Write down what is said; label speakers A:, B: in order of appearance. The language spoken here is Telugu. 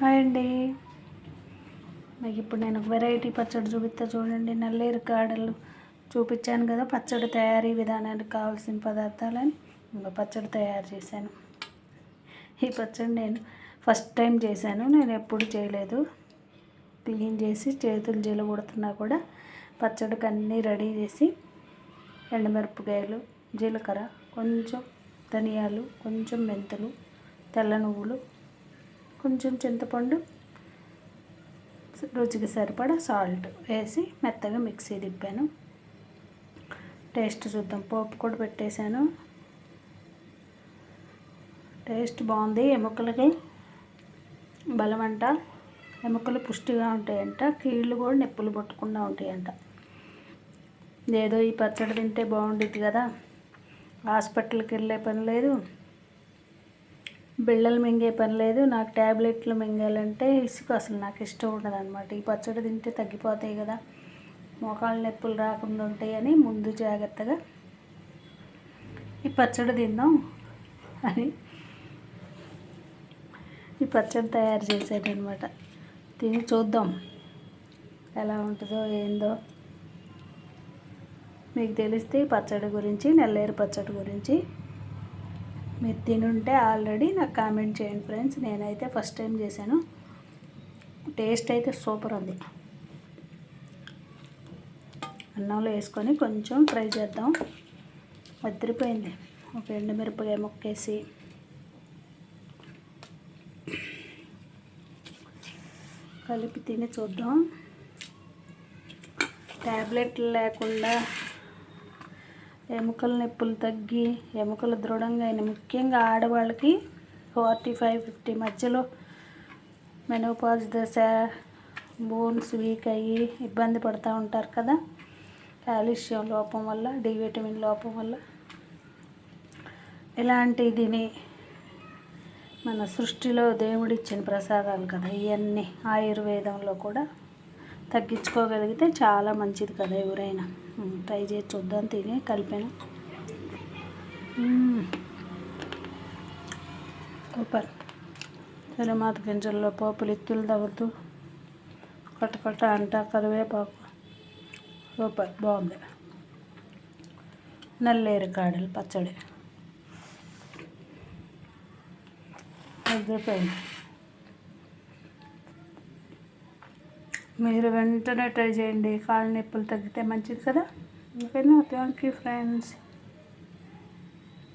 A: హాయ్ అండి. మీకు ఇప్పుడు నేను ఒక వెరైటీ పచ్చడి చూపిస్తా చూడండి. నల్లేరు కాడలు చూపించాను కదా పచ్చడి తయారీ విధానానికి కావాల్సిన పదార్థాలని ఇంకా పచ్చడి తయారు చేశాను. ఈ పచ్చడి నేను ఫస్ట్ టైం చేశాను నేను ఎప్పుడు చేయలేదు. క్లీన్ చేసి చేతులు జీల కొడుతున్నా కూడా పచ్చడికి అన్నీ రెడీ చేసి ఎండుమిరపకాయలు జీలకర్ర కొంచెం ధనియాలు కొంచెం మెంతులు తెల్ల నువ్వులు కొంచెం చింతపండు రుచికి సరిపడా సాల్ట్ వేసి మెత్తగా మిక్సీ తిప్పాను. టేస్ట్ చూద్దాం. పోపు కూడా పెట్టేశాను. టేస్ట్ బాగుంది. ఎముకలకి బలమంట. ఎముకలు పుష్టిగా ఉంటాయంట. కీళ్ళు కూడా నొప్పులు పట్టకుండా ఉంటాయంట. ఏదో ఈ పచ్చడి తింటే బాగుండిద్ది కదా. హాస్పిటల్కి వెళ్ళే పని లేదు. బిళ్ళలు మింగే పని లేదు. నాకు ట్యాబ్లెట్లు మింగాలంటే ఇసుక అసలు నాకు ఇష్టం ఉండదు అనమాట ఈ పచ్చడి తింటే తగ్గిపోతాయి కదా. మోకాళ్ళ నొప్పులు రాకుండా ఉంటాయని ముందు జాగ్రత్తగా ఈ పచ్చడి తిందాం అని ఈ పచ్చడి తయారు చేశాను తిని చూద్దాం ఎలా ఉంటుందో ఏందో. మీకు తెలిస్తే పచ్చడి గురించి నల్లేరు పచ్చడి గురించి మీరు తినుంటే ఆల్రెడీ నాకు కామెంట్ చేయండి ఫ్రెండ్స్. నేనైతే ఫస్ట్ టైం చేశాను. టేస్ట్ అయితే సూపర్ ఉంది. అన్నంలో వేసుకొని కొంచెం ఫ్రై చేద్దాం. వదిలిపోయింది ఒక ఎండుమిరపకాయ ముక్కేసి. కలిపి తిని చూద్దాం. ట్యాబ్లెట్లు లేకుండా ఎముకల నొప్పులు తగ్గి ఎముకలు దృఢంగా అయిన ముఖ్యంగా ఆడవాళ్ళకి ఫార్టీ ఫైవ్ ఫిఫ్టీ మధ్యలో మెనోపాజ్ దశ బోన్స్ వీక్ అయ్యి ఇబ్బంది పడుతూ ఉంటారు కదా. కాల్షియం లోపం వల్ల డి విటమిన్ లోపం వల్ల. ఇలాంటిదిని మన సృష్టిలో దేవుడిచ్చిన ప్రసాదాలు కదా ఇవన్నీ ఆయుర్వేదంలో కూడా తగ్గించుకోగలిగితే చాలా మంచిది కదా ఎవరైనా. ట్రై చేసి చూద్దాం తిని కలిపాను. సూపర్. తిరుమాత గింజల్లో పోపులు ఎత్తులు తగ్గుతూ కొట్ట అంట కరివేపాకు. సూపర్ బాగుంది. నల్లేరు కాడలు పచ్చడి. పోయింది మీరు వెంటనే ట్రై చేయండి కాళ్ళ నొప్పులు తగ్గితే మంచిది కదా? ఓకేనా? Thank you friends